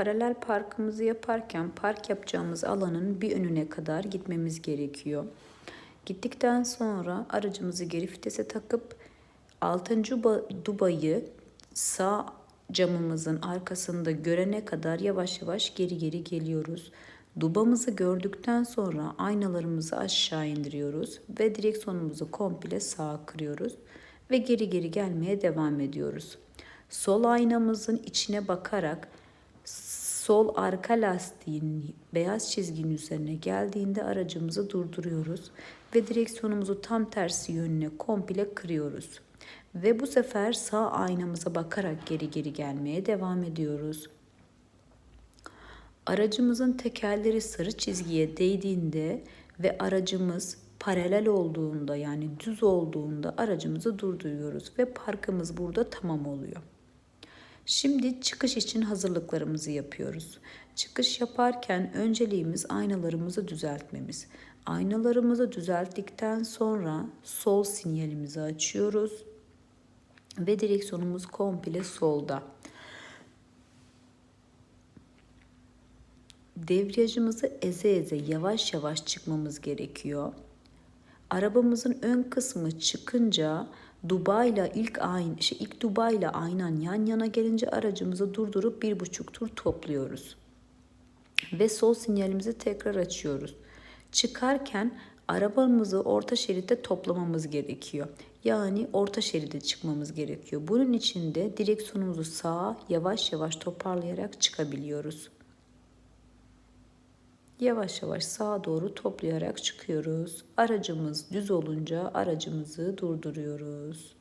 paralel parkımızı yaparken park yapacağımız alanın bir önüne kadar gitmemiz gerekiyor. Gittikten sonra aracımızı geri vitese takıp 6. dubayı sağ camımızın arkasında görene kadar yavaş yavaş geri geri geliyoruz. Dubamızı gördükten sonra aynalarımızı aşağı indiriyoruz ve direksiyonumuzu komple sağa kırıyoruz ve geri geri gelmeye devam ediyoruz. Sol aynamızın içine bakarak sol arka lastiğin beyaz çizginin üzerine geldiğinde aracımızı durduruyoruz ve direksiyonumuzu tam tersi yönüne komple kırıyoruz. Ve bu sefer sağ aynamıza bakarak geri geri gelmeye devam ediyoruz. Aracımızın tekerleri sarı çizgiye değdiğinde ve aracımız paralel olduğunda yani düz olduğunda aracımızı durduruyoruz ve parkımız burada tamam oluyor. Şimdi çıkış için hazırlıklarımızı yapıyoruz. Çıkış yaparken önceliğimiz aynalarımızı düzeltmemiz. Aynalarımızı düzelttikten sonra sol sinyalimizi açıyoruz ve direksiyonumuz komple solda. Debriyajımızı eze eze yavaş yavaş çıkmamız gerekiyor. Arabamızın ön kısmı çıkınca Dubai'la ilk ayn şey ilk Dubai'la aynen yan yana gelince aracımızı durdurup bir buçuk tur topluyoruz. Ve sol sinyalimizi tekrar açıyoruz. Çıkarken arabamızı orta şeritte toplamamız gerekiyor. Yani orta şeride çıkmamız gerekiyor. Bunun için de direksiyonumuzu sağa yavaş yavaş toparlayarak çıkabiliyoruz. Yavaş yavaş sağa doğru toplayarak çıkıyoruz. Aracımız düz olunca aracımızı durduruyoruz.